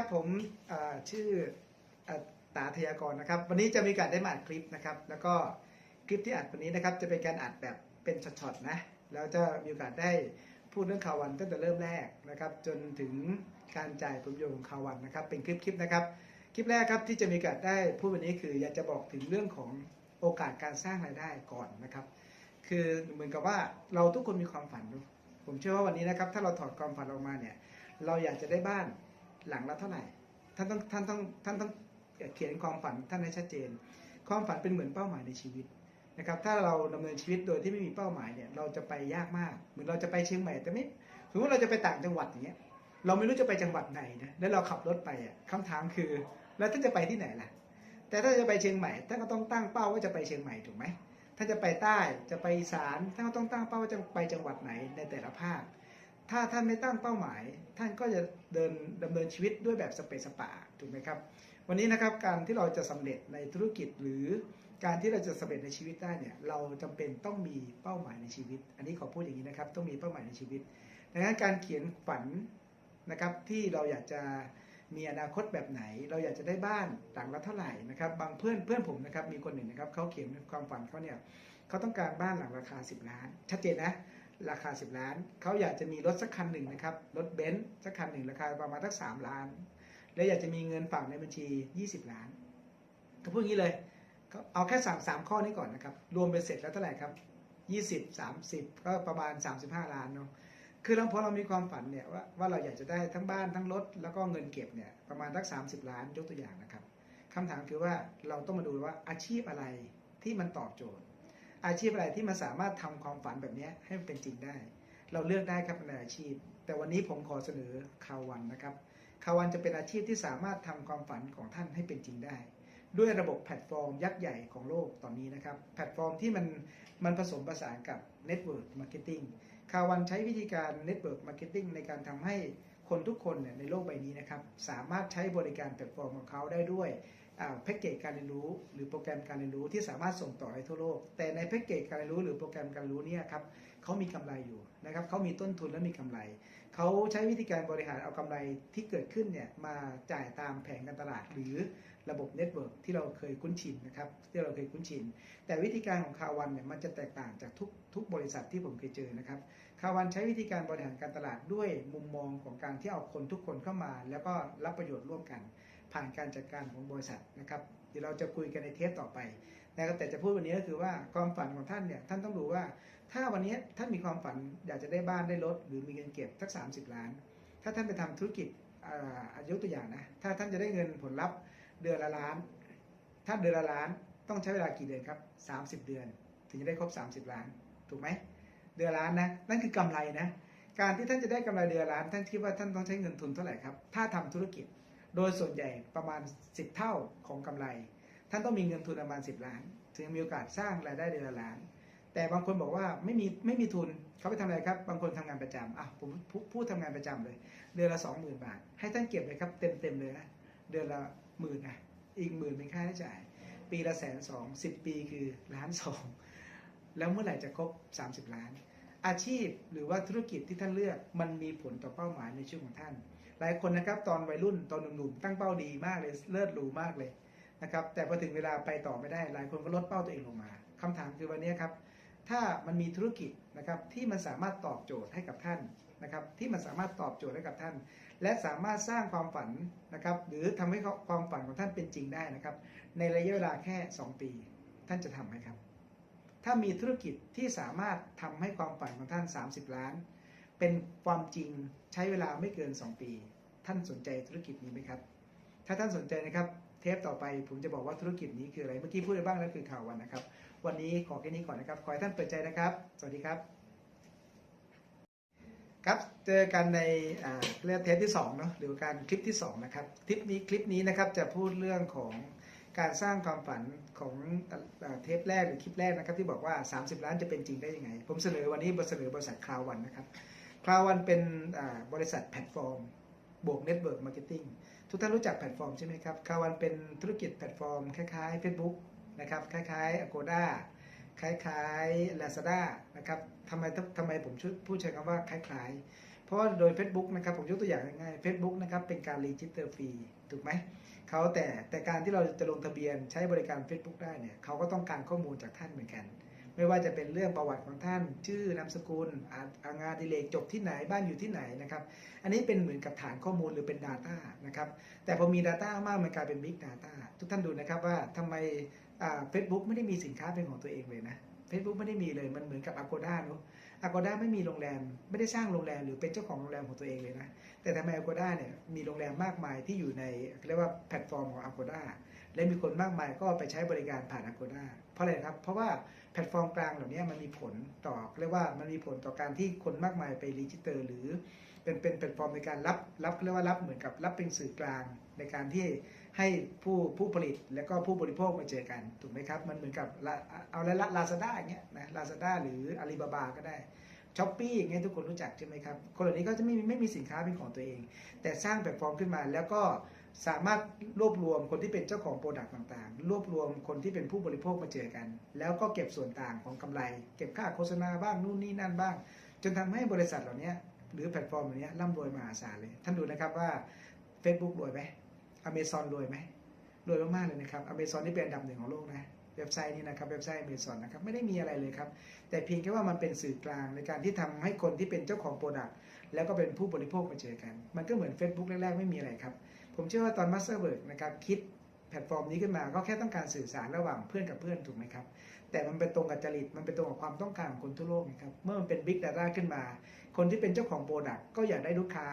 ครับผมชื่ออตาทยากรนะครับ วันนี้จะมีการได้มาอัดคลิปนะครับ แล้วก็คลิปที่อัดวันนี้นะครับ จะเป็นการอัดแบบเป็นช็อตๆนะแล้วจะมีโอกาสได้พูดเรื่องข่าววันตั้งแต่เริ่มแรกนะครับ จนถึงการจ่ายผลประโยชน์ของข่าววันนะครับ เป็นคลิปๆนะครับ คลิปแรกครับที่จะมีโอกาสได้พูดวันนี้คืออยากจะบอกถึงเรื่องของโอกาสการสร้างรายได้ก่อนนะครับ คือเหมือนกับว่าเราทุกคนมีความฝันผมเชื่อว่าวันนี้นะครับ ถ้าเราถอดความฝันออกมาเนี่ย เราอยากจะได้บ้าน หลังละเท่าไหร่ ท่านต้องท่านต้องท่านต้องเขียนความฝันท่านให้ชัดเจน ความฝันเป็นเหมือนเป้าหมายในชีวิตนะครับ ถ้าเราดำเนินชีวิตโดยที่ไม่มีเป้าหมายเนี่ยเราจะไปยากมาก เหมือนเราจะไปเชียงใหม่แต่ไม่สมมติเราจะไปต่างจังหวัดอย่างเงี้ยเราไม่รู้จะไปจังหวัดไหนนะแล้วเราขับรถไปอะคำถามคือ แล้วท่านจะไปที่ไหนล่ะ แต่ถ้าจะไปเชียงใหม่ท่านก็ต้องตั้งเป้าว่าจะไปเชียงใหม่ถูกไหมถ้าจะไปใต้จะไปอีสานท่านก็ต้องตั้งเป้าว่าจะไปจังหวัดไหนในแต่ละภาค ถ้าท่านไม่ตั้งเป้าหมาย ท่านก็จะเดินดำเนินชีวิตด้วยแบบสเปซสปาถูกไหมครับ วันนี้นะครับการที่เราจะสำเร็จในธุรกิจหรือการที่เราจะสำเร็จในชีวิตได้เนี่ยเราจำเป็นต้องมีเป้าหมายในชีวิต อันนี้ขอพูดอย่างนี้นะครับ ต้องมีเป้าหมายในชีวิตดังนั้นการเขียนฝันนะครับที่เราอยากจะมีอนาคตแบบไหน เราอยากจะได้บ้านหลังละเท่าไหร่นะครับบางเพื่อนเพื่อนผมนะครับมีคนหนึ่งนะครับเขาเขียนความฝันเขาเนี่ยเขาต้องการบ้านหลังราคา 10 ล้าน ชัดเจนนะ ราคา 10 ล้าน เขาอยากจะมีรถสักคันหนึ่งนะครับ รถเบนซ์สักคันหนึ่งราคาประมาณสักสามล้าน และอยากจะมีเงินฝากในบัญชี 20 ล้าน ก็พูดอย่างนี้เลยก็เอาแค่สามสามข้อนี้ก่อนนะครับ รวมเป็นเสร็จแล้วเท่าไหร่ครับ 20 30 ก็ประมาณ 35 ล้านเนาะ คือเราพอเรามีความฝันเนี่ยว่าว่าเราอยากจะได้ทั้งบ้านทั้งรถแล้วก็เงินเก็บเนี่ยประมาณสัก 30 ล้านยกตัวอย่างนะครับคำถามคือว่าเราต้องมาดูว่าอาชีพอะไรที่มันตอบโจทย์ อาชีพอะไรที่มันสามารถทำความฝันแบบนี้ให้มันเป็นจริงได้ เราเลือกได้ครับในอาชีพ แต่วันนี้ผมขอเสนอคาวันนะครับคาวันจะเป็นอาชีพที่สามารถทำความฝันของท่านให้เป็นจริงได้ ด้วยระบบแพลตฟอร์มยักษ์ใหญ่ของโลกตอนนี้นะครับ แพลตฟอร์มที่มันมันผสมผสานกับ Network Marketing คาวันใช้วิธีการ Network Marketing ในการทำให้คนทุกคนเนี่ยในโลกใบนี้นะครับสามารถใช้บริการแพลตฟอร์มของเขาได้ด้วย แพ็กเกจการเรียนรู้ หรือโปรแกรมการเรียนรู้ที่สามารถส่งต่อให้ทั่วโลก แต่ในแพ็กเกจการเรียนรู้หรือโปรแกรมการเรียนรู้เนี่ยครับเขามีกำไรอยู่นะครับเขามีต้นทุนและมีกำไรเขาใช้วิธีการบริหารเอากำไรที่เกิดขึ้นเนี่ยมาจ่ายตามแผงการตลาด หรือระบบเน็ตเวิร์กที่เราเคยคุ้นชินนะครับที่เราเคยคุ้นชิน แต่วิธีการของคาวันเนี่ยมันจะแตกต่างจากทุกทุกบริษัทที่ผมเคยเจอนะครับคาวันใช้วิธีการบริหารการตลาดด้วยมุมมองของการที่เอาคนทุกคนเข้ามา แล้วก็รับประโยชน์ร่วมกัน ผ่านการจัดการของบริษัทนะครับเดี๋ยวเราจะคุยกันในเทปต่อไปนะครับแต่จะพูดวันนี้ก็คือว่าความฝันของท่านเนี่ยท่านต้องดูว่า ถ้าวันนี้ท่านมีความฝันอยากจะได้บ้านได้รถหรือมีเงินเก็บสัก 30 ล้าน ถ้าท่านไปทำธุรกิจอายกตัวอย่างนะถ้าท่านจะได้เงินผลลัพธ์เดือนละล้าน ถ้าเดือนละล้านต้องใช้เวลากี่เดือนครับ 30 เดือน ถึงจะได้ครบ 30 ล้าน ถูกไหมเดือนละล้านนะนั่นคือกำไรนะการที่ท่านจะได้กำไรเดือนละล้าน ท่านคิดว่าท่านต้องใช้เงินทุนเท่าไหร่ครับถ้าทำธุรกิจ โดยส่วนใหญ่ประมาณ 10 เท่าของกำไร ท่านต้องมีเงินทุนประมาณ 10 ล้าน ถึงมีโอกาสสร้างรายได้เดือนละล้าน แต่บางคนบอกว่าไม่มีไม่มีทุนเขาไปทำอะไรครับ บางคนทำงานประจำอะผมพูพูดทำงานประจำเลย เดือนละ 20,000 บาท ให้ท่านเก็บเลยครับเต็มเต็มเลยนะเดือนละหมื่นอะอีกหมื่นเป็นค่าใช้จ่าย ปีละแสนสองสิบปีคือล้านสองแล้วเมื่อไหร่จะครบ 30 ล้าน อาชีพหรือว่าธุรกิจที่ท่านเลือกมันมีผลต่อเป้าหมายในชีวิตของท่าน หลายคนนะครับตอนวัยรุ่นตอนหนุ่มๆตั้งเป้าดีมากเลยเลิศหรูมากเลยนะครับแต่พอถึงเวลาไปต่อไม่ได้ หลายคนก็ลดเป้าตัวเองลงมาคำถามคือวันนี้ครับถ้ามันมีธุรกิจนะครับที่มันสามารถตอบโจทย์ให้กับท่านนะครับที่มันสามารถตอบโจทย์ให้กับท่าน และสามารถสร้างความฝันนะครับหรือทำให้ความฝันของท่านเป็นจริงได้นะครับ ในระยะเวลาแค่ 2 ปี ท่านจะทำไหมครับ ถ้ามีธุรกิจที่สามารถทำให้ความฝันของท่าน 30 ล้าน เป็นความจริงใช้เวลาไม่เกิน 2 ปี ท่านสนใจธุรกิจนี้ไหมครับ ถ้าท่านสนใจนะครับ เทปต่อไปผมจะบอกว่าธุรกิจนี้คืออะไร เมื่อกี้พูดไปบ้างแล้วคือข่าววันนะครับ วันนี้ขอแค่นี้ก่อนนะครับ ขอให้ท่านเปิดใจนะครับ สวัสดีครับ ครับ เจอกันในเรื่องเทปที่2เนาะหรือการคลิปที่2นะครับ คลิปนี้คลิปนี้นะครับจะพูดเรื่องของการสร้างความฝันของเอ่อเทปแรกหรือคลิปแรกนะครับที่บอกว่า 30 ล้านจะเป็นจริงได้ยังไง ผมเสนอวันนี้เสนอบริษัทคลาววันนะครับ คลาวันเป็นบริษัทแพลตฟอร์ม บวกเน็ตเวิร์กมาร์เก็ตติ้งทุกท่านรู้จักแพลตฟอร์มใช่ไหมครับคลาวันเป็นธุรกิจแพลตฟอร์ม คล้ายๆ Facebook นะครับคล้ายๆ Agoda คล้ายๆ Lazada นะครับทำไมทำไมผมพูดใช้คำว่าคล้ายๆ เพราะโดย Facebook นะครับผมยกตัวอย่างง่ายๆ Facebook นะครับเป็นการรีจิสเตอร์ฟรีถูกไหมเขาแต่แต่การที่เราจะลงทะเบียนใช้บริการ Facebook ได้เนี่ยเขาก็ต้องการข้อมูลจากท่านเหมือนกัน ไม่ว่าจะเป็นเรื่องประวัติของท่าน ชื่อนามสกุลอาางานดิเลกจบที่ไหนบ้านอยู่ที่ไหนนะครับอันนี้เป็นเหมือนกับฐานข้อมูลหรือเป็น Data นะครับแต่พอมี Data มากมันกลายเป็น Big Data ทุกท่านดูนะครับว่าทำไมเฟซบุ๊กไม่ได้มีสินค้าเป็นของตัวเองเลยนะ Facebook ไม่ได้มีเลยมันเหมือนกับ Agoda เนอะ Agoda ไม่มีโรงแรม ไม่ได้สร้างโรงแรมหรือเป็นเจ้าของโรงแรมของตัวเองเลยนะแต่ทำไม Agoda เนี่ยมีโรงแรมมากมายที่อยู่ในเรียกว่าแพลตฟอร์มของ Agoda และมีคนมากมายก็ไปใช้บริการผ่าน Agoda เพราะอะไรครับเพราะว่า แพลตฟอร์มกลางเหล่านี้มันมีผลต่อเรียกว่ามันมีผลต่อการที่คนมากมายไปรีจิสเตอร์ หรือเป็นเป็นแพลตฟอร์มในการรับรับเรียกว่ารับเหมือนกับรับเป็นสื่อกลางในการที่ให้ผู้ผู้ผลิตและก็ผู้บริโภคมาเจอกันถูกไหมครับ มันเหมือนกับเอาละลาซาด้าอย่างเงี้ยนะลาซาด้าหรืออาลีบาบาก็ได้ช้อปปี้อย่างเงี้ยทุกคนรู้จักใช่ไหมครับ คนเหล่านี้ก็จะไม่มีไม่มีสินค้าเป็นของตัวเอง แต่สร้างแพลตฟอร์มขึ้นมาแล้วก็ สามารถรวบรวมคนที่เป็นเจ้าของโปรดักต์ต่างๆ รวบรวมคนที่เป็นผู้บริโภคมาเจอกัน แล้วก็เก็บส่วนต่างของกำไร เก็บค่าโฆษณาบ้างนู่นนี่นั่นบ้าง จนทำให้บริษัทเหล่านี้หรือแพลตฟอร์มเหล่านี้ร่ำรวยมหาศาลเลย ท่านดูนะครับว่า Facebook รวยไหมอเมซอนรวยไหมรวยมากๆเลยนะครับอเมซอนนี่เป็นอันดับหนึ่งของโลกนะเว็บไซต์นี้นะครับเว็บไซต์อเมซอนนะครับไม่ได้มีอะไรเลยครับ แต่เพียงแค่ว่ามันเป็นสื่อกลางในการที่ทำให้คนที่เป็นเจ้าของโปรดักต์แล้วก็เป็นผู้บริโภคมาเจอกัน มันก็เหมือน Facebook แรกๆไม่มีอะไรครับ ผมเชื่อว่าตอนมาสเตอร์เบิร์กนะครับคิดแพลตฟอร์มนี้ขึ้นมาก็แค่ต้องการสื่อสารระหว่างเพื่อนกับเพื่อนถูกไหมครับ แต่มันเป็นตรงกับจริต มันเป็นตรงกับความต้องการของคนทั่วโลกนะครับ เมื่อมันเป็น Big Data ขึ้นมา คนที่เป็นเจ้าของโปรดักต์ก็อยากได้ลูกค้า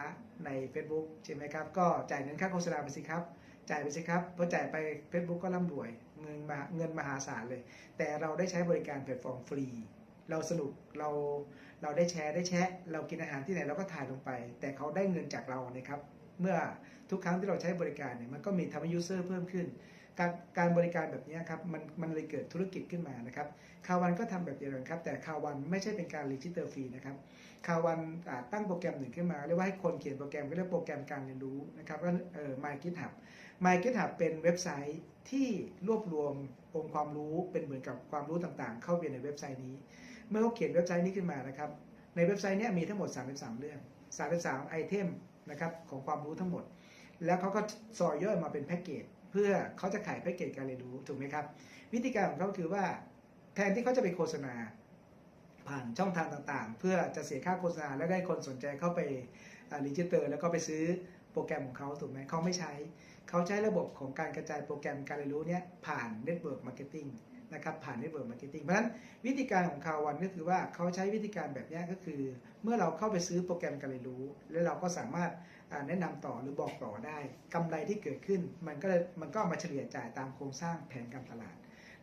ใน Facebook ใช่ไหมครับ ก็จ่ายเงินค่าโฆษณาไปสิครับ จ่ายไปสิครับพอจ่ายไป Facebook ก็ร่ำรวย เงินมาเงินมหาศาลเลย แต่เราได้ใช้บริการแพลตฟอร์มฟรี เราสนุกเราเราได้แชร์ได้แชะ เรากินอาหารที่ไหนเราก็ถ่ายลงไป แต่เขาได้เงินจากเรานะครับ เมื่อทุกครั้งที่เราใช้บริการเนี่ยมันก็มีทำให้ยูเซอร์เพิ่มขึ้น การการบริการแบบนี้ครับมันมันเลยเกิดธุรกิจขึ้นมานะครับคาวันก็ทำแบบเดียวกันครับแต่คาวันไม่ใช่เป็นการรีจิสเตอร์ฟรีนะครับคาวันตั้งโปรแกรมหนึ่งขึ้นมาเรียกว่าให้คนเขียนโปรแกรมก็เรียกโปรแกรมการเรียนรู้นะครับก็เอ่อ My GitHub My GitHub เป็นเว็บไซต์ที่รวบรวมองค์ความรู้เป็นเหมือนกับความรู้ต่างๆ เข้าไปในเว็บไซต์นี้ เมื่อเขาเขียนเว็บไซต์นี้ขึ้นมานะครับ ในเว็บไซต์นี้มีทั้งหมด 33 เรื่อง 33 ไอเทมนะครับของความรู้ทั้งหมด แล้วเขาก็ซอยย่อยมาเป็นแพ็กเกจเพื่อเขาจะขายแพ็กเกจการเรียนรู้ถูกไหมครับ วิธีการของเขาคือว่าแทนที่เขาจะไปโฆษณาผ่านช่องทางต่างๆ เพื่อจะเสียค่าโฆษณาแล้วได้คนสนใจเข้าไปรีจิสเตอร์ แล้วก็ไปซื้อโปรแกรมของเขาถูกไหมเขาไม่ใช้ เขาใช้ระบบของการกระจายโปรแกรมการเรียนรู้เนี้ยผ่านเน็ นะครับผ่านเน็ตเวิร์กมาร์เก็ตติ้งเพราะฉะนั้นวิธีการของคาวันก็คือว่าเขาใช้วิธีการแบบนี้ก็คือ เมื่อเราเข้าไปซื้อโปรแกรมการเรียนรู้ แล้วเราก็สามารถแนะนำต่อหรือบอกต่อได้กำไรที่เกิดขึ้น มันก็มันก็มาเฉลี่ยจ่ายตามโครงสร้างแผนการตลาด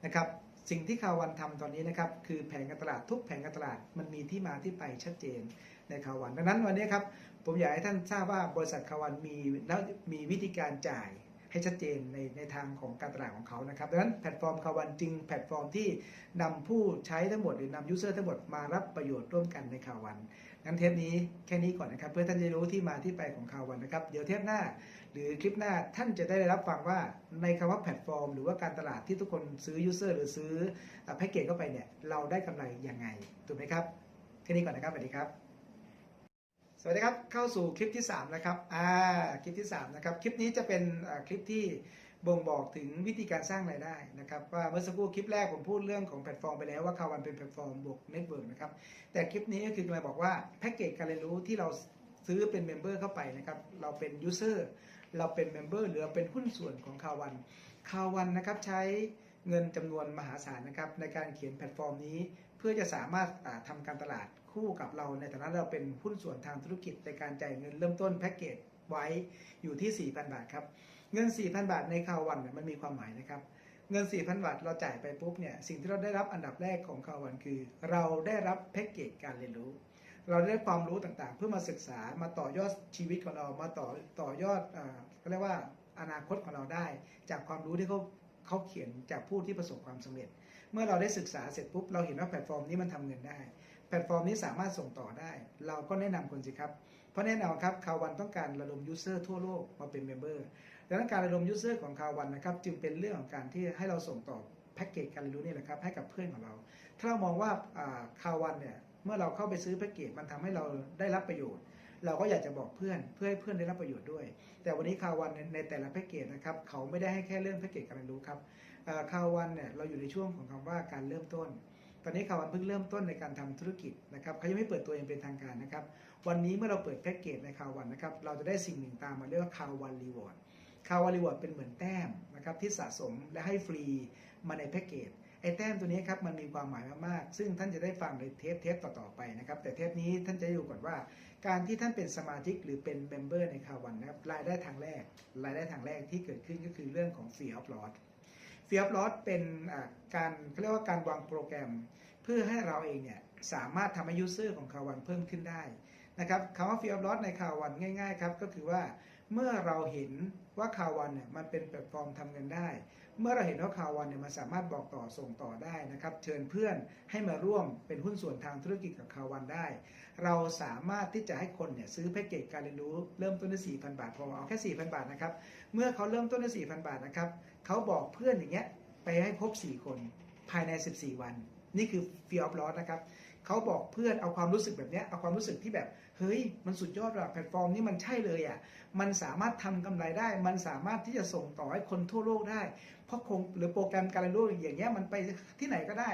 นะครับสิ่งที่คาวันทำตอนนี้นะครับคือแผนการตลาดทุกแผนการตลาดมันมีที่มาที่ไปชัดเจนในคาวันดังนั้นวันนี้ครับผมอยากให้ท่านทราบว่าบริษัทคาวันมีแล้วมีวิธีการจ่าย ให้ชัดเจนในในทางของการตลาดของเขานะครับดังนั้นแพลตฟอร์มคาวันจึงแพลตฟอร์มที่นำผู้ใช้ทั้งหมดหรือนำยูเซอร์ทั้งหมดมารับประโยชน์ร่วมกันในคาวันงั้นเทปนี้แค่นี้ก่อนนะครับ เพื่อท่านจะรู้ที่มาที่ไปของคาวันนะครับ เดี๋ยวเทปหน้า หรือคลิปหน้าท่านจะได้รับฟังว่าในคำว่าแพลตฟอร์ม หรือว่าการตลาดที่ทุกคนซื้อยูเซอร์หรือซื้อแพ็กเกจเข้าไปเนี่ยเราได้กำไรยังไงถูกไหมครับแค่นี้ก่อนนะครับสวัสดีครับ วัสดีครับเข้าสู่คลิปที่3นะครับอ่าคลิปที่3นะครับคลิปนี้จะเป็นคลิปที่บ่งบอกถึงวิธีการสร้างรายได้นะครับว่าเมื่อสักครู่คลิปแรกผมพูดเรื่องของแพลตฟอร์มไปแล้วว่าคาวันเป็นแพลตฟอร์มบวกเน็ตเวิร์กนะครับแต่คลิปนี้ก็คือกำลังบอกว่าแพ็กเกจการเรียนรู้ที่เราซื้อเป็นเมมเบอร์เข้าไปนะครับเราเป็นยูเซอร์เราเป็นเมมเบอร์หรือเราเป็นหุ้นส่วนของคาวันคาวันนะครับใช้เงินจำนวนมหาศาลนะครับในการเขียนแพลตฟอร์มนี้ พื่อจะสามารถทำาการตลาดคู่กับเราในฐานะเราเป็นหุ้นส่วนทางธุรกิจในการจ่ายเงินเริ่มต้นแพ็กเกจไว้อยู่ที่ 4,000 บาทครับ เงิน 4,000 บาทในคาวันเนี่ยมันมีความหมายนะครับ เงิน 4,000 บาทเราจ่ายไปปุ๊บเนี่ยสิ่งที่เราได้รับอันดับแรกของคาวันคือ เราได้รับแพ็กเกจการเรียนรู้ เราได้ความรู้ต่างๆ เพื่อมาศึกษามาต่อยอดชีวิตของเรามาต่อต่อยอดอ่าเขาเรียกว่าอนาคตของเราได้ จากความรู้ที่เขาเขาเขียนจากผู้ที่ประสบความสำเร็จ เมื่อเราได้ศึกษาเสร็จปุ๊บเราเห็นว่าแพลตฟอร์มนี้มันทำเงินได้ แพลตฟอร์มนี้สามารถส่งต่อได้ เราก็แนะนำคนสิครับ เพราะแน่นอนครับคาวันต้องการระดมยูเซอร์ทั่วโลกมาเป็นเมมเบอร์ดังนั้นการระดมยูเซอร์ของคาวันนะครับจึงเป็นเรื่องของการที่ให้เราส่งต่อแพ็กเกจการเรียนรู้นี่แหละครับให้กับเพื่อนของเรา ถ้าเรามองว่าคาวันเนี่ยเมื่อเราเข้าไปซื้อแพ็กเกจมันทำให้เราได้รับประโยชน์ เราก็อยากจะบอกเพื่อนเพื่อให้เพื่อนได้รับประโยชน์ด้วย แต่วันนี้คาวันในในแต่ละแพ็กเกจนะครับเขาไม่ได้ให้แค่เรื่องแพ็กเกจการเรียนรู้ครับคาวันเนี่ยเราอยู่ในช่วงของคำว่าการเริ่มต้น ตอนนี้คาวันเพิ่งเริ่มต้นในการทำธุรกิจนะครับเขายังไม่เปิดตัวเองเป็นทางการนะครับวันนี้เมื่อเราเปิดแพ็กเกจในคาวันนะครับเราจะได้สิ่งหนึ่งตามมาเรียกว่าคาวันรีวอร์ดคาวันรีวอร์ดเป็นเหมือนแต้มนะครับที่สะสมและให้ฟรีมาในแพ็กเกจไอ้แต้มตัวนี้ครับมันมีความหมายมากๆ ซึ่งท่านจะได้ฟังในเทปเทปต่อๆไปนะครับแต่เทปนี้ท่านจะอยู่ก่อนว่า การที่ท่านเป็นสมาชิกหรือเป็นเมมเบอร์ในคาวันนะครับรายได้ทางแรก รายได้ทางแรกที่เกิดขึ้นก็คือเรื่องของ Fear of Loss Fear of Loss เป็นการเขาเรียกว่าการวางโปรแกรม เพื่อให้เราเองเนี่ยสามารถทำให้ยูเซอร์ของคาวันเพิ่มขึ้นได้นะครับคำว่า Fear of Loss ในคาวันง่ายๆครับก็คือว่าเมื่อเราเห็นว่าคาวันเนี่ยมันเป็นแพลตฟอร์มทำเงินได้ เมื่อเราเห็นว่าคาวันเนี่ยมันสามารถบอกต่อส่งต่อได้นะครับ เชิญเพื่อนให้มาร่วมเป็นหุ้นส่วนทางธุรกิจกับคาวันได้ เราสามารถที่จะให้คนเนี่ยซื้อแพ็กเกจการเรียนรู้เริ่มต้นที่4,000 บาทพอเอาแค่ 4,000 บาทนะครับ เมื่อเขาเริ่มต้นที่4,000 บาทนะครับเขาบอกเพื่อนอย่างเงี้ยไปให้ครบ4คนภายใน 14 วัน นี่คือ fear of loss นะครับ เขาบอกเพื่อนเอาความรู้สึกแบบนี้เอาความรู้สึกที่แบบเฮ้ยมันสุดยอดว่ะแพลตฟอร์มนี้มันใช่เลยอะมันสามารถทำกำไรได้ มันสามารถที่จะส่งต่อให้คนทั่วโลกได้ เพราะคงหรือโปรแกรมการเรียนรู้อย่างเงี้ยมันไปที่ไหนก็ได้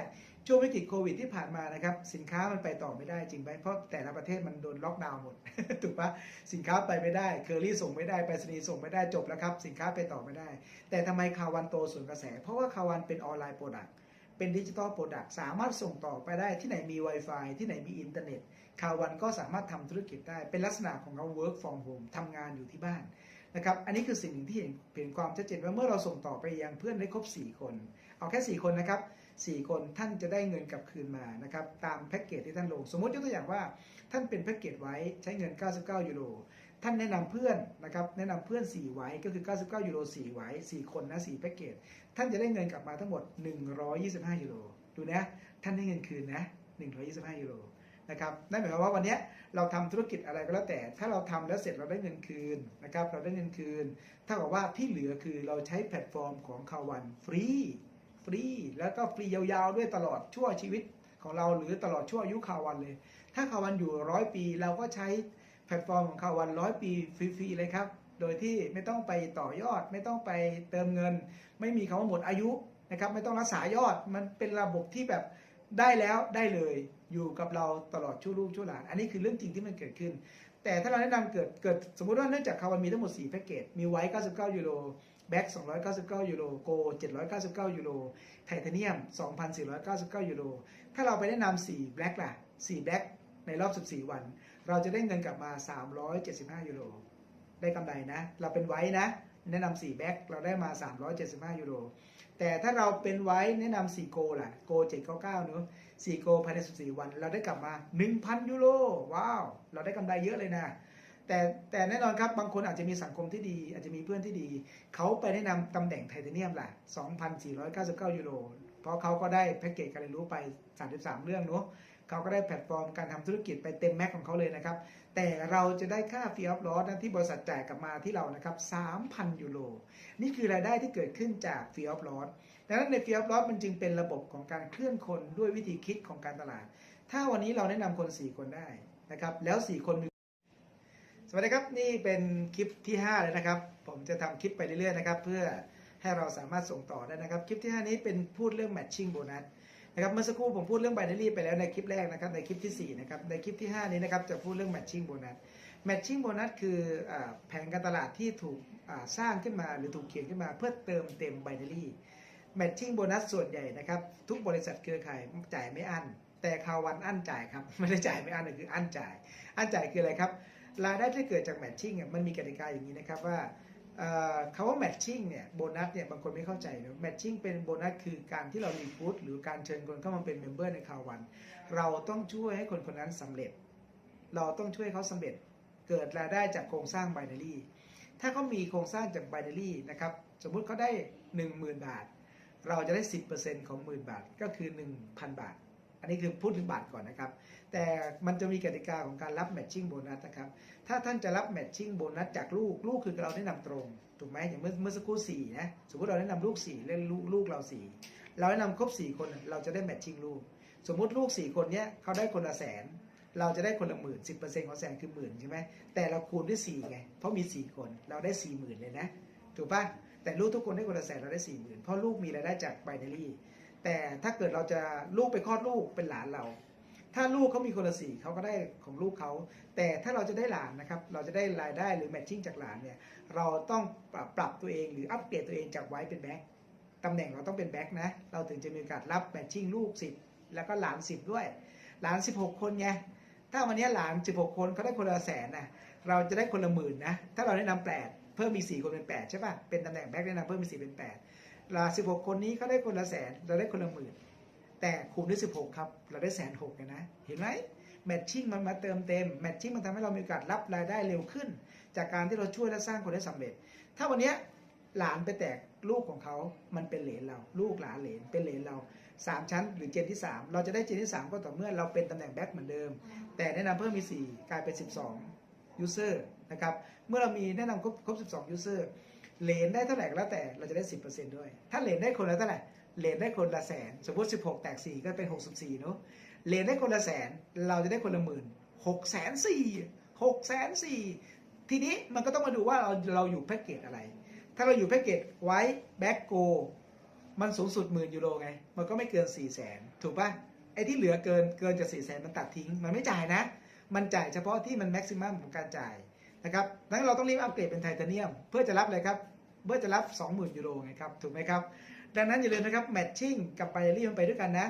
ช่วงวิกฤตโควิดที่ผ่านมานะครับสินค้ามันไปต่อไม่ได้จริงไหมเพราะแต่ละประเทศมันโดนล็อกดาวน์หมดถูกปะสินค้าไปไม่ได้เคอรี่ส่งไม่ได้ไปรษณีย์ส่งไม่ได้จบแล้วครับ สินค้าไปต่อไม่ได้ แต่ทำไมคาวันโตส่วนกระแส เพราะว่าคาวันเป็นออนไลน์โปรดักต์ เป็นดิจิตอลโปรดักต์สามารถส่งต่อไปได้ที่ไหนมี Wi-Fi ที่ไหนมีอินเทอร์เน็ตคาวันก็สามารถทำธุรกิจได้ เป็นลักษณะของเรา work from home ทำงานอยู่ที่บ้านนะครับ อันนี้คือสิ่งหนึ่งที่เห็นเห็นความชัดเจนว่าเมื่อเราส่งต่อไปยังเพื่อนได้ครบ 4 คน เอาแค่ 4 คนนะครับ 4 คนท่านจะได้เงินกลับคืนมานะครับตามแพ็กเกจที่ท่านลง สมมติยกตัวอย่างว่าท่านเป็นแพ็กเกจไว้ใช้เงิน 99 ยูโร ท่านแนะนำเพื่อนนะครับแนะนำเพื่อน 4 ไว้ก็คือ 99 ยูโร 4 ไว้ 4 คนนะ 4 แพ็กเกจ ท่านจะได้เงินกลับมาทั้งหมด 125 ยูโร ดูนะ ท่านได้เงินคืนนะ 125 ยูโรนะครับนั่นหมายความว่าวันนี้เราทำธุรกิจอะไรก็แล้วแต่ ถ้าเราทำแล้วเสร็จเราได้เงินคืนนะครับเราได้เงินคืนเท่ากับว่าที่เหลือคือเราใช้แพลตฟอร์มของคาวันฟรีฟรีแล้วก็ฟรียาวๆด้วยตลอดชั่วชีวิตของเราหรือตลอดชั่วอายุคาวันเลย ถ้าคาวันอยู่ร้อยปีเราก็ใช้ ลตฟอร์มของคาวันร้อยปีฟรีๆเลยครับ โดยที่ไม่ต้องไปต่อยอด ไม่ต้องไปเติมเงิน ไม่มีคำว่าหมดอายุนะครับ ไม่ต้องรักษายอด มันเป็นระบบที่แบบได้แล้วได้เลยอยู่กับเราตลอดชั่วลูกชั่วหลาน อันนี้คือเรื่องจริงที่มันเกิดขึ้น แต่ถ้าเราแนะนำเกิดเกิดสมมุติว่าเนื่องจากคาวันมีทั้งหมด 4 แพ็กเกจ มีไว้ 99 ยูโรแบ็ก299 ยูโรโก 799 ยูโรไทเทเนียม 2,499 ยูโรถ้าเราไปแนะนำ4แบล็กล่ะ4แบล็กในรอบ 14 วัน เราจะได้เงินกลับมา 375 ยูโร ได้กำไรนะ เราเป็นไว้นะ แนะนำ4แบ็กเราได้มา 375 ยูโร แต่ถ้าเราเป็นไว้แนะนำ4โกล่ะ โก 799เนอะ4โกภายใน 14 วัน เราได้กลับมา 1,000 ยูโร ว้าว เราได้กำไรเยอะเลยนะ แต่แต่แน่นอนครับบางคนอาจจะมีสังคมที่ดี อาจจะมีเพื่อนที่ดี เขาไปแนะนำตำแหน่งไทเทเนียมล่ะ 2,499 ยูโร เพราะเขาก็ได้แพ็กเกจการเรียนรู้ไป 33 เรื่องเนอะ เขาก็ได้แพลตฟอร์มการทำธุรกิจไปเต็มแม็กของเขาเลยนะครับ แต่เราจะได้ค่าฟรีออฟลอสนะที่บริษัทจ่ายกลับมาที่เรานะครับ3,000ยูโร นี่คือรายได้ที่เกิดขึ้นจากฟรีออฟลอสดังนั้นในฟรีออฟลอสมันจึงเป็นระบบของการเคลื่อนคนด้วยวิธีคิดของการตลาด ถ้าวันนี้เราแนะนำคน 4 คนได้นะครับ แล้ว 4 คนมีสวัสดีครับ นี่เป็นคลิปที่ 5 เลยนะครับ ผมจะทำคลิปไปเรื่อยๆนะครับ เพื่อให้เราสามารถส่งต่อได้นะครับ คลิปที่ 5 นี้เป็นพูดเรื่อง matching bonus นะครับเมื่อสักครู่ผมพูดเรื่อง binary ไปแล้วในคลิปแรกนะครับในคลิปที่4นะครับในคลิปที่ 5 นี้นะครับจะพูดเรื่อง matching bonus matching bonus คืออแผนการตลาดที่ถูกสร้างขึ้นมาหรือถูกเขียนขึ้นมา เพื่อเติมเต็ม binary matching bonus ส่วนใหญ่นะครับทุกบริษัทเครือข่ายจ่ายไม่อั้นแต่คาวันอั้นจ่ายครับไม่ได้จ่ายไม่อั้นคืออั้นจ่าย อั้นจ่ายคืออะไรครับรายได้ที่เกิดจากแมทชิ่งมันมีกติกาอย่างนี้นะครับว่า คำว่าแมทชิ่งเนี่ยโบนัสเนี่ยบางคนไม่เข้าใจนะแมทชิ่งเป็นโบนัสคือการที่เรารีฟูดหรือการเชิญคนเข้ามาเป็นเมมเบอร์ในคาวัน เราต้องช่วยให้คนคนนั้นสำเร็จ เราต้องช่วยเขาสำเร็จเกิดรายได้จากโครงสร้างไบนารีถ้าเขามีโครงสร้างจากไบนารีนะครับสมมุติเขาได้ 10,000 บาท เราจะได้ 10%ของ 10,000 บาทก็คือ 1,000 บาท อันนี้คือพูดถึงบาทก่อนนะครับ แต่มันจะมีกติกาของการรับแมทชิ่งโบนัสนะครับ ถ้าท่านจะรับแมทชิ่งโบนัสจากลูก ลูกคือเราแนะนำตรง ถูกไหมอย่างเมื่อเมื่อสักครู่สี่นะ สมมติเราแนะนำลูกสี่เล่นลูกลูกเราสี่เราแนะนำครบสี่คนเราจะได้แมทชิ่งลูก สมมุติลูกสี่คนเนี้ยเขาได้คนละแสน เราจะได้คนละหมื่นสิบเปอร์เซ็นต์ของแสนคือหมื่นใช่ไหมแต่เราคูณด้วยสี่ไง เพราะมีสี่คนเราได้สี่หมื่นเลยนะ ถูกปะแต่ลูกทุกคนได้คนละแสนเราได้สี่หมื่นเพราะลูกมีรายได้จากไบนารี่ แต่ถ้าเกิดเราจะลูกไปคลอดลูกเป็นหลานเรา ถ้าลูกเขามีคนละสี่เขาก็ได้ของลูกเขา แต่ถ้าเราจะได้หลานนะครับ เราจะได้รายได้หรือแมทชิ่งจากหลานเนี่ย เราต้องปรับปรับตัวเองหรืออัปเกรดตัวเองจากไว้เป็นแบ็คตำแหน่งเราต้องเป็นแบ็คนะ เราถึงจะมีโอกาสรับแมทชิ่งลูก 10 แล้วก็หลาน 10 ด้วย หลาน 16 คนไง ถ้าวันนี้หลาน 16 คนเขาได้คนละแสนนะเราจะได้คนละหมื่นนะ ถ้าเราแนะนำแปดเพิ่มมี4คนเป็น 8 ใช่ป่ะ เป็นตำแหน่งแบ็คแนะนำเพิ่มมี4เป็น8ห ลาน16คนนี้เขาได้คนละแสนเราได้คนละหมื่นแต่คูณด้วย16ครับ เราได้แสนหกนะ เห็นไหมแมทชิ่งมันมาเติมเต็มแมทชิ่งมันทำให้เรามีโอกาสรับรายได้เร็วขึ้น จากการที่เราช่วยและสร้างคนได้สำเร็จ ถ้าวันนี้หลานไปแตกลูกของเขา มันเป็นเหลนเรา ลูกหลานเหลนเป็นเหลนเราสามชั้น หรือเจนที่3เราจะได้เจนที่3ก็ต่อเมื่อเราเป็นตำแหน่งแบ็คเหมือนเดิม แต่แนะนำเพิ่มมี4กลายเป็น12 user นะครับ เมื่อเรามีแนะนำครบครบ12 user เซอร์ หลนได้เท่าไหร่ก็แล้วแต่เราจะได้10%ด้วย ถ้าเหลนได้คนละเท่าไหร่เหลนได้คนละแสน สมมติ16แตก4ก็เป็น64เนอะเหลนได้คนละแสนเราจะได้คนละหมื่นหกแสนสี่หกแสนสี่ทีนี้มันก็ต้องมาดูว่าเราเราอยู่แพ็กเกจอะไร ถ้าเราอยู่แพ็กเกจไว้แบ็กโกมันสูงสุดหมื่นยูโรไง มันก็ไม่เกิน4ี่แสนถูกปะไอ้ที่เหลือเกินเกินจาก4ี่แสนมันตัดทิ้ง มันไม่จ่ายนะ มันจ่ายเฉพาะที่มันแม็กซิมัมของการจ่ายนะครับดังนั้นเราต้องรีบอัปเกรดเป็นไทเทเนียม เพื่อจะรับอะไรครับ เพื่อจะรับ 20,000 ยูโรไงครับ ถูกไหมครับ ดังนั้นอย่าลืมนะครับแมทชิ่งกับไบรี่มันไปด้วยกันนะ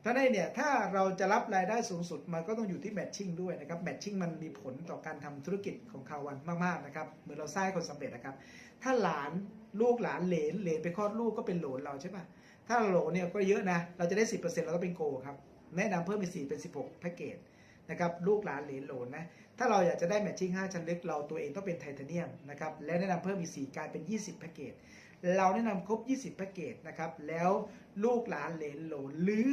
เพรานั้นเนี่ยถ้าเราจะรับรายได้สูงสุดมันก็ต้องอยู่ที่แมทชิ่งด้วยนะครับแมทชิ่งมันมีผลต่อการทำธุรกิจของคาวันมากๆนะครับเหมือนเราสร้างคนสำเร็จนะครับ ถ้าหลานลูกหลานเหลนเหลนไปคลอดลูกก็เป็นโหลนเราใช่ปะถ้าโหลนเนี่ยก็เยอะนะเราจะได้ 10%เราต้องเป็นโกครับแนะนำเพิ่มเป็น4เป็น 16แพ็กเกจนะครับลูกหลานเหลนโหลนนะ ถ้าเราอยากจะได้แมทชิ่ง5ชั้นลึก เราตัวเองต้องเป็นไทเทเนียมนะครับและแนะนำเพิ่มอีก 4 กายเป็น 20แพ็กเกจเราแนะนำครบ 20แพ็กเกจนะครับแล้วลูกหลานเหลนโหลนหรือ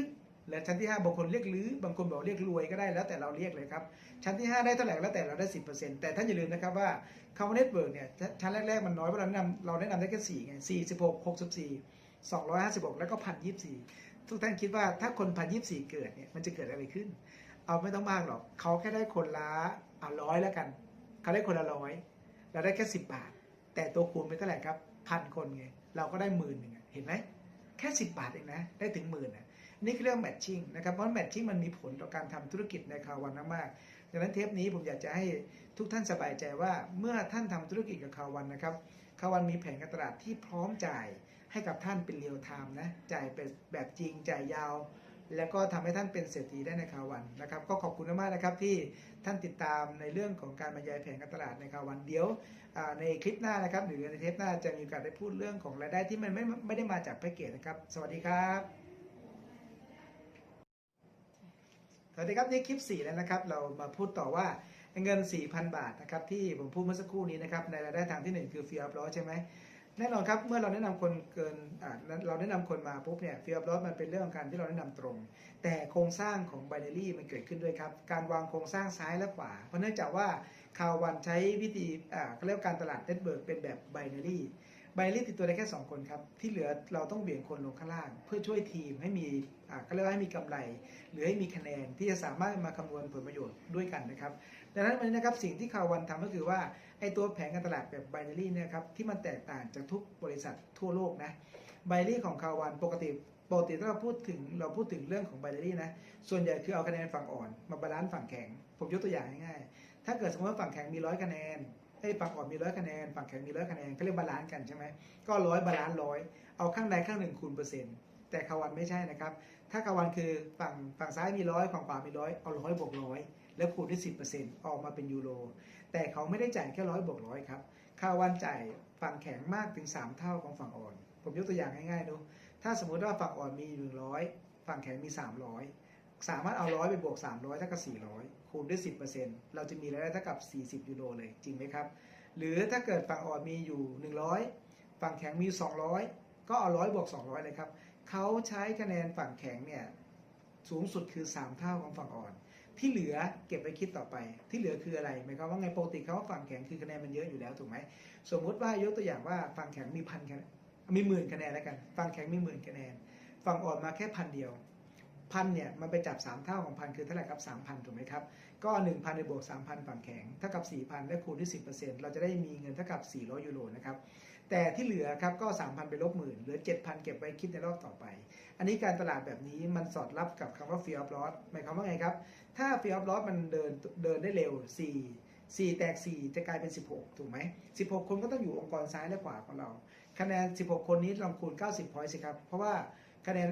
และชั้นที่ 5 บางคนเรียกหรือบางคนบอกเรียกรวยก็ได้แล้วแต่เราเรียกเลยครับ ชั้นที่ 5 ได้เท่าไหร่แล้วแต่เราได้ 10%แต่ท่านอย่าลืมนะครับว่าคำว่าเน็ตเวิร์กเนี่ยชั้นแรก ๆ มันน้อยเพราะเราแนะนำเราแนะนำได้แค่4ไง46 64 256 แล้วก็พันยี่สี่ทุกท่านคิดว่าถ้าคนพันยี่สี่เกิดเนี่ยมันจะเกิดอะไรขึ้น เอาไม่ต้องมากหรอกเขาแค่ได้คนละ เอาร้อยแล้วกันเขาได้คนละร้อยเราได้แค่10บาท แต่ตัวคูณไปเท่าไหร่ครับพันคนไงเราก็ได้หมื่นหนึ่งเห็นไหมแค่10บาทเองนะได้ถึงหมื่นอะนี่คือเรื่องแมทชิ่งนะครับเพราะแมทชิ่งมันมีผลต่อการทำธุรกิจในคาวันมากดังนั้นเทปนี้ผมอยากจะให้ทุกท่านสบายใจว่าเมื่อท่านทำธุรกิจกับคาวันนะครับคาวันมีแผนการตลาดที่พร้อมจ่ายให้กับท่านเป็นเรียลไทม์นะจ่ายเป็นแบบจริงจ่ายยาว แล้วก็ทำให้ท่านเป็นเศรษฐีได้ในคาวันนะครับ ก็ขอบคุณมากนะครับที่ท่านติดตามในเรื่องของการบรรยายแผนการตลาดในคาวันเดี๋ยวในคลิปหน้านะครับหรือในเทปหน้าจะมีโอกาสได้พูดเรื่องของรายได้ที่มันไม่ไม่ได้มาจากแพ็กเกจนะครับ สวัสดีครับสวัสดีครับนี่คลิป 4 แล้วนะครับเรามาพูดต่อว่าเงิน 4,000 บาทนะครับที่ผมพูดเมื่อสักครู่นี้นะครับในรายได้ทางที่ 1 คือฟี e อ of loss ใช่ไหม แน่นอนครับเมื่อเราแนะนำคนเกินเราแนะนำคนมาปุ๊บเนี่ยฟี e อ of loss มันเป็นเรื่องของการที่เราแนะนำตรง แต่โครงสร้างของ binary มันเกิดขึ้นด้วยครับ การวางโครงสร้างซ้ายและขวา เพราะเนื่องจากว่าคาววันใช้วิธีเขาเรียกการตลาดเน็ตเบิร์กเป็นแบบ binary ไบรี่ติดตัวได้แค่ 2 คนครับ ที่เหลือเราต้องเบี่ยงคนลงข้างล่าง เพื่อช่วยทีมให้มีเขาเรียกว่าให้มีกำไร หรือให้มีคะแนนที่จะสามารถมาคำนวณผลประโยชน์ด้วยกันนะครับ ดังนั้นวันนี้นะครับสิ่งที่คาวันทำก็คือว่า ไอตัวแผนการตลาดแบบไบนารีเนี่ยครับที่มันแตกต่างจากทุกบริษัททั่วโลกนะไบนารีของคาวันปกติปกติถ้าเราพูดถึงเราพูดถึงเรื่องของไบนารีนะส่วนใหญ่คือเอาคะแนนฝั่งอ่อน มาบาลานซ์ฝั่งแข็ง ผมยกตัวอย่างง่ายๆถ้าเกิดสมมติว่าฝั่งแข็งมีร้อยคะแนนไอ้ฝั่งอ่อนมีร้อยคะแนนฝั่งแข็งมีร้อยคะแนนก็เรียกบาลานซ์กันใช่ไหมก็ร้อยบาลานซ์ร้อยเอาข้างใดข้างหนึ่งคูณเปอร์เซ็นต์แต่คาวันไม่ใช่นะครับ ถ้ากาวันคือฝั่งฝั่งซ้ายมีร้อยฝั่งขวามีร้อยเอาร้อยบวกร้อยแล้วคูณด้วยสิบเปอร์เซ็นต์ออกมาเป็นยูโร แต่เขาไม่ได้จ่ายแค่ร้อยบวกร้อยครับคาวันจ่ายฝั่งแข็งมากถึง 3 เท่าของฝั่งอ่อน ผมยกตัวอย่างง่ายๆดูถ้าสมมุติว่าฝั่งอ่อนมีหนึ่งร้อยฝั่งแข็งมี 300 สามารถเอาร้อยไปบวก 300เท่ากับ400 คูณด้วย 10%เราจะมีรายได้เท่ากับ 40 ยูโรเลยจริงไหมครับ หรือถ้าเกิดฝั่งอ่อนมีอยู่ 100 ฝั่งแข็งมี 200 ก็เอาร้อยบวก 200 เลยครับเขาใช้คะแนนฝั่งแข็งเนี่ยสูงสุดคือ 3 เท่าของฝั่งอ่อน ที่เหลือเก็บไปคิดต่อไป ที่เหลือคืออะไรหมายความว่าไงปกติเขาฝั่งแข็งคือคะแนนมันเยอะอยู่แล้วถูกไหมสมมุติว่ายกตัวอย่างว่าฝั่งแข็งมีพันคะแนนมีหมื่นคะแนนแล้วกันฝั่งแข็งมีหมื่นคะแนนฝั่งอ่อนมาแค่พันเดียวพันเนี่ยมันไปจับ 3 เท่าของพันคือเท่าไหร่ครับ3,000ถูกไหมครับ ก็ 1,000ในบวก3,000 ฝั่งแข็งเท่ากับ 4,000 และคูณด้วย 10%เราจะได้มีเงินเท่ากับ 400 ยูโรนะครับ แต่ที่เหลือครับก็ 3,000 ไปลบหมื่นเหลือ 7,000 เก็บไว้คิดในรอบต่อไป อันนี้การตลาดแบบนี้มันสอดรับกับคำว่า fear of loss หมายความว่าไงครับ ถ้า fear of loss มันเดินเดินได้เร็ว 4 4 แตก 4 จะกลายเป็น 16 ถูกไหม 16 คนก็ต้องอยู่องค์กรซ้ายและขวาของเรา คะแนน 16 คนนี้ลองคูณ 90 point สิครับ เพราะว่าคะแนน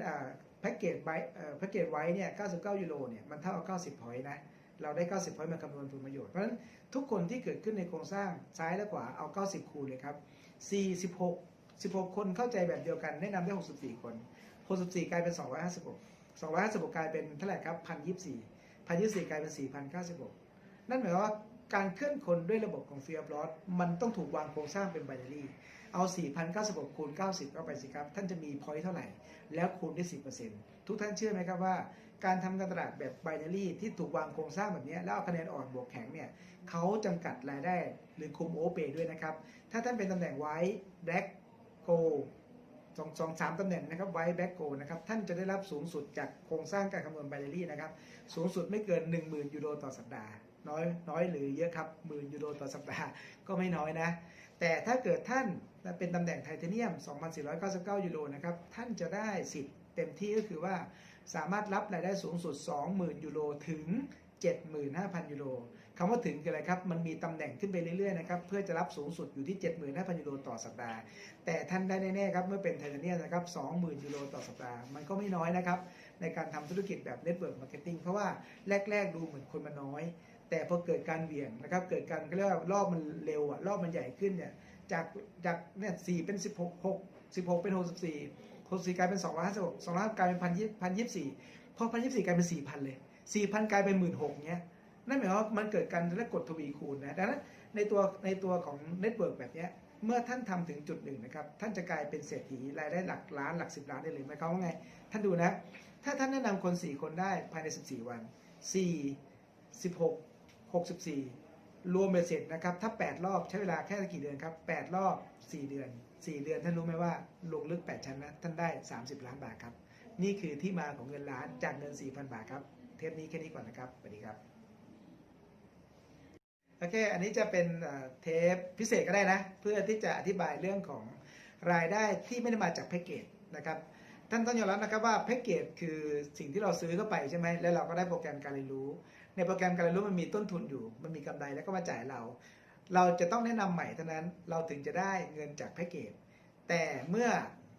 แพ็กเกจไว้แพ็กเกจไว้เนี่ย 99 ยูโรเนี่ย มันเท่ากับ90 point นะ เราได้ 90 point มาคำนวณผลประโยชน์ เพราะฉะนั้นทุกคนที่เกิดขึ้นในโครงสร้างซ้ายและขวาเอา 90 คูณเลยครับ 46 16 คนเข้าใจแบบเดียวกันแนะนำได้ 64 คน64กลายเป็น 256 256 กลายเป็นเท่าไหร่ครับ1,024 1,024 กลายเป็น 4,096 นั่นหมายความว่าการเคลื่อนคนด้วยระบบของ Fear of Loss มันต้องถูกวางโครงสร้างเป็นไบนารีเอา 4,096 คูณ 90 เข้าไปสิครับ ท่านจะมี point เท่าไหร่ แล้วคูณด้วย10%ทุกท่านเชื่อไหมครับว่า การทำการตลาดแบบไบนารีที่ถูกวางโครงสร้างแบบนี้แล้วเอาคะแนนอ่อนบวกแข็งเนี่ยเขาจำกัดรายได้หรือคุมโอเปด้วยนะครับ ถ้าท่านเป็นตำแหน่งไว้ black go สองสองสามตำแหน่งนะครับไว้ black go นะครับท่านจะได้รับสูงสุดจากโครงสร้างการคำนวณไบนารีนะครับสูงสุดไม่เกิน 10,000 ยูโรต่อสัปดาห์ น้อยน้อยหรือเยอะครับหมื่นยูโรต่อสัปดาห์ก็ไม่น้อยนะ แต่ถ้าเกิดท่านเป็นตำแหน่งไทเทเนียม 2,499 ยูโรนะครับท่านจะได้สิทธิ์เต็มที่ก็คือว่า สามารถรับรายได้สูงสุด 20,000 ยูโรถึง 75,000 ยูโรคำว่าถึงคืออะไรครับ มันมีตำแหน่งขึ้นไปเรื่อยๆนะครับ เพื่อจะรับสูงสุดอยู่ที่ 75,000 ยูโรต่อสัปดาห์ แต่ท่านได้แน่ๆครับ เมื่อเป็นไทเทเนียนะครับ 20,000 ยูโรต่อสัปดาห์ มันก็ไม่น้อยนะครับ ในการทำธุรกิจแบบ Network Marketing เพราะว่าแรก ๆ ดูเหมือนคนมันน้อย แต่พอเกิดการเหวี่ยงนะครับ เกิดการเรียกว่ารอบมันเร็วอะรอบมันใหญ่ขึ้นเนี่ย จาก จากเนี่ยสี่เป็นสิบหกหกสิบหกเป็นหกสิบสี่ หกสี่กลายเป็นสองร้อยห้าสิบหกสองร้อยกลายเป็นพันยี่พันยี่สี่พอพันยี่สี่กลายเป็นสี่พันเลยสี่พันกลายเป็นหมื่นหกเนี้ยนั่นหมายความว่ามันเกิดการและกดทวีคูณนะดังนั้นในตัวในตัวของเน็ตเวิร์กแบบเนี้ยเมื่อท่านทำถึงจุดหนึ่งนะครับ ท่านจะกลายเป็นเศรษฐีรายได้หลักล้านหลักสิบล้านได้เลยหมายความว่าไง ท่านดูนะ ถ้าท่านแนะนำคน 4 คนได้ภายใน 14 วัน 4 16 64 รวมเบ็ดเสร็จนะครับ ถ้า 8 รอบใช้เวลาแค่กี่เดือนครับ 8 รอบ 4 เดือน 4 เดือนท่านรู้ไหมว่าลงลึก 8 ชั้นนะท่านได้ 30 ล้านบาทครับ นี่คือที่มาของเงินล้านจากเงิน 4,000 บาทครับ เทปนี้แค่นี้ก่อนนะครับสวัสดีครับโอเค อันนี้จะเป็นเทปพิเศษก็ได้นะ เพื่อที่จะอธิบายเรื่องของรายได้ที่ไม่ได้มาจากแพ็กเกจนะครับท่านต้องยอมรับนะครับว่าแพ็กเกจคือสิ่งที่เราซื้อเข้าไปใช่ไหมแล้วเราก็ได้โปรแกรมการเรียนรู้ ในโปรแกรมการเรียนรู้มันมีต้นทุนอยู่ มันมีกำไรแล้วก็มาจ่ายเรา เราจะต้องแนะนำใหม่เท่านั้น เราถึงจะได้เงินจากแพ็กเกจ แต่เมื่อ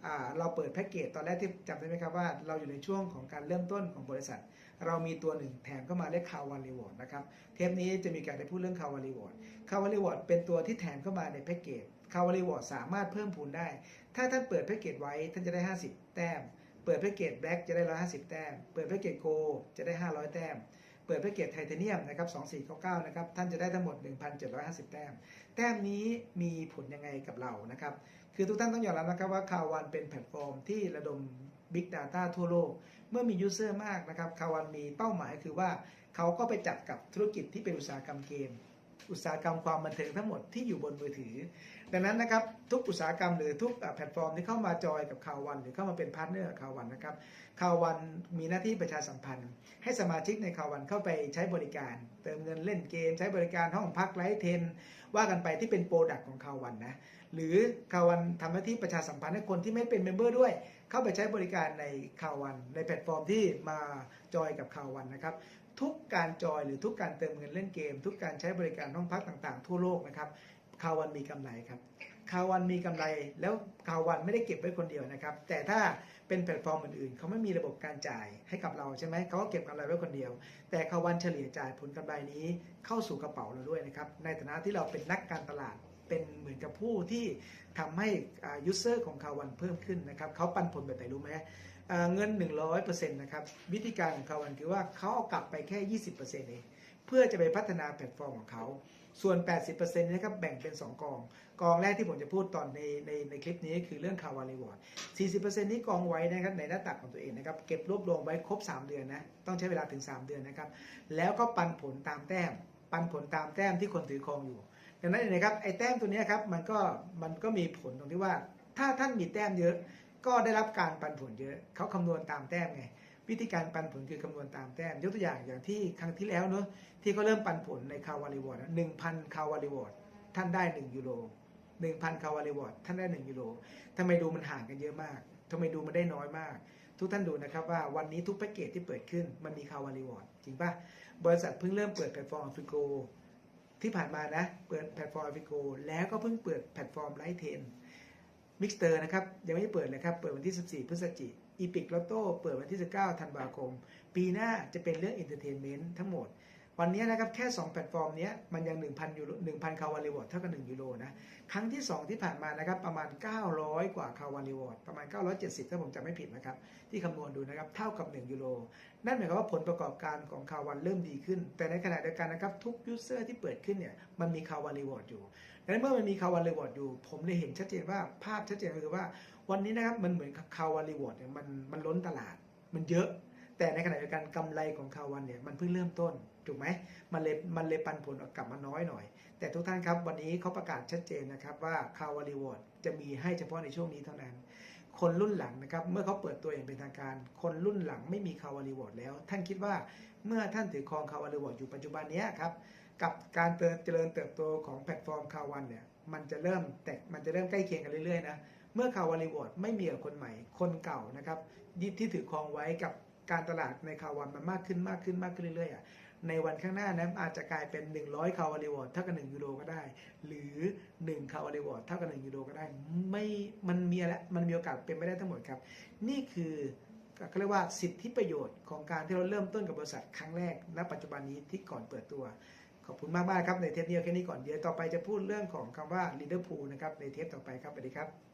อเราเปิดแพ็กเกจตอนแรกที่จำได้ไหมครับว่า เราอยู่ในช่วงของการเริ่มต้นของบริษัท เรามีตัวหนึ่งแถมเข้ามาเรียกคาวันรีวอร์ดนะครับ เทปนี้จะมีการได้พูดเรื่องคาวารีวอร์ดคาวารีวอร์ดเป็นตัวที่แถมเข้ามาในแพ็กเกจคาวารีวอร์ดสามารถเพิ่มพูนได้ ถ้าท่านเปิดแพ็กเกจไว้ท่านจะได้ 50 แต้ม เปิดแพ็กเกจแบล็กจะได้ 150 แต้ม เปิดแพ็กเกจโกจะได้ 500 แต้ม เปิดแพ็กเกจไทเทเนียมนะครับ2499นะครับท่านจะได้ทั้งหมด 1,750 แต้ม แต้มนี้มีผลยังไงกับเรานะครับ คือทุกท่านต้องยอมรับนะครับว่าคาวันเป็นแพลตฟอร์มที่ระดม Big Data ทั่วโลก เมื่อมียูเซอร์มากนะครับคาวันมีเป้าหมายคือว่าเขาก็ไปจับกับธุรกิจที่เป็นอุตสาหกรรมเกม อุตสาหกรรมความบันเทิงทั้งหมดที่อยู่บนมือถือ ดังนั้นนะครับทุกอุตสาหกรรมหรือทุกแพลตฟอร์มที่เข้ามาจอยกับคาววัน หรือเข้ามาเป็นพาร์ทเนอร์กับคาววันนะครับคาววันมีหน้าที่ประชาสัมพันธ์ ให้สมาชิกในคาววันเข้าไปใช้บริการ เติมเงินเล่นเกม ใช้บริการห้องพักไลท์เทน ว่ากันไปที่เป็นโปรดักต์ของคาววันนะหรือคาววันทำหน้าที่ประชาสัมพันธ์ให้คนที่ไม่เป็นเมมเบอร์ด้วย เข้าไปใช้บริการในคาววัน ในแพลตฟอร์มที่มาจอยกับคาววันนะครับ ทุกการจอยหรือทุกการเติมเงินเล่นเกม ทุกการใช้บริการห้องพักต่างๆ ทั่วโลกนะครับคาวันมีกำไรครับคาวันมีกำไรแล้วคาวันไม่ได้เก็บไว้คนเดียวนะครับ แต่ถ้าเป็นแพลตฟอร์มอื่นๆเขาไม่มีระบบการจ่ายให้กับเราใช่ไหมเขาก็เก็บกำไรไว้คนเดียว แต่คาวันเฉลี่ยจ่ายผลกำไรนี้เข้าสู่กระเป๋าเราด้วยนะครับในฐานะที่เราเป็นนักการตลาด เป็นเหมือนกับผู้ที่ทำให้ยูเซอร์ของคาวันเพิ่มขึ้นนะครับเขาปันผลแบบไหนรู้ไหมอ่าเงิน 100%นะครับวิธีการของคาวันคือว่าเขาเอากลับไปแค่ 20%เองเพื่อจะไปพัฒนาแพลตฟอร์มของเขาส่วน 80%นะครับแบ่งเป็น 2 กอง กองแรกที่ผมจะพูดตอนในในในคลิปนี้คือเรื่องคาวารีวอร์ด 40%นี้กองไว้นะครับในหน้าตักของตัวเองนะครับ เก็บรวบรวมไว้ครบ 3 เดือนนะ ต้องใช้เวลาถึง 3 เดือนนะครับ แล้วก็ปันผลตามแต้ม ปันผลตามแต้มที่คนถือครองอยู่ ดังนั้นเองนะครับไอ้แต้มตัวนี้ครับมันก็มันก็มีผลตรงที่ว่า ถ้าท่านมีแต้มเยอะ ก็ได้รับการปันผลเยอะเขาคำนวณตามแต้มไงวิธีการปันผลคือคำนวณตามแต้มยกตัวอย่างอย่างที่ครั้งที่แล้วเนอะที่เขาเริ่มปันผลในคาวารีวอร์ดหนึ่งพันคาวารีวอร์ดท่านได้ 1 ยูโรหนึ่งพันคาวารีวอร์ดท่านได้ 1 ยูโรทำไมดูมันห่างกันเยอะมากทำไมดูมันได้น้อยมาก ทุกท่านดูนะครับว่าวันนี้ทุกแพ็กเกจที่เปิดขึ้นมันมีคาวารีวอร์ดจริงป่ะบริษัทเพิ่งเริ่มเปิดแพลตฟอร์มฟิโก ที่ผ่านมานะ เปิดแพลตฟอร์มฟิโกแล้วก็เพิ่งเปิดแพลตฟอร์มไลท์เทนมิกสเตอร์นะครับ ยังไม่ได้เปิดเลยครับ เปิดวันที่ 14 พฤศจิกอีพิกลอตโต้เปิดวันที่ 19 ธันวาคม ปีหน้าจะเป็นเรื่องเอนเตอร์เทนเมนต์ทั้งหมด วันนี้นะครับแค่ 2 แพลตฟอร์มเนี้ยมันยัง 1,000ยูโร1,000 คาวารีวอร์ดเท่ากับ1ยูโรนะครั้งที่ 2 ที่ผ่านมานะครับประมาณ 900 กว่าคาวารีวอร์ดประมาณ 970 ถ้าผมจำไม่ผิดนะครับ ที่คำนวณดูนะครับเท่ากับ 1ยูโรนั่นหมายความว่าผลประกอบการของคาวันเริ่มดีขึ้น แต่ในขณะเดียวกันนะครับทุกยูเซอร์ที่เปิดขึ้นเนี่ยมันมีคาวันรีวอร์ดอยู่ดังนั้นเมื่อมันมีคาวันรีวอร์ดอยู่ ผมเลยเห็นชัดเจนว่าภาพชัดเจนก็คือว่าวันนี้นะครับมันเหมือนคาวันรีวอร์ดเนี่ยมันมันล้นตลาดมันเยอะ แต่ในขณะเดียวกันกำไรของคาวันเนี่ยมันเพิ่งเริ่มต้น ถูกไหมมันเลยมันเลยปันผลกลับมาน้อยหน่อย แต่ทุกท่านครับวันนี้เขาประกาศชัดเจนนะครับว่าคาวารีวอร์ดจะมีให้เฉพาะในช่วงนี้เท่านั้น คนรุ่นหลังนะครับเมื่อเขาเปิดตัวอย่างเป็นทางการ คนรุ่นหลังไม่มีคาวารีวอร์ดแล้ว ท่านคิดว่าเมื่อท่านถือครองคาวารีวอร์ดอยู่ปัจจุบันนี้ครับกับการเติบเจริญเติบโตของแพลตฟอร์มคาวันเนี่ยมันจะเริ่มแตกมันจะเริ่มใกล้เคียงกันเรื่อยๆนะเมื่อคาวารีวอร์ดไม่มีกับคนใหม่คนเก่านะครับที่ที่ถือครองไว้กับการตลาดในคาวันมันมากขึ้นมากขึ้นมากขึ้นเรื่อยๆอะ ในวันข้างหน้านั้นอาจจะกลายเป็น 100 คาวารีวอร์ดเท่ากับ1ยูโรก็ได้ หรือ 1 คาวารีวอร์ดเท่ากับ1ยูโรก็ได้ ไม่มันมีแล้วมันมีโอกาสเป็นไปได้ทั้งหมดครับ นี่คือเขาเรียกว่าสิทธิประโยชน์ของการที่เราเริ่มต้นกับบริษัทครั้งแรกณปัจจุบันนี้ที่ก่อนเปิดตัว ขอบคุณมากๆครับในเทปนี้แค่นี้ก่อนเดี๋ยวต่อไปจะพูดเรื่องของคำว่า leader pool นะครับในเทปต่อไปครับสวัสดีครับ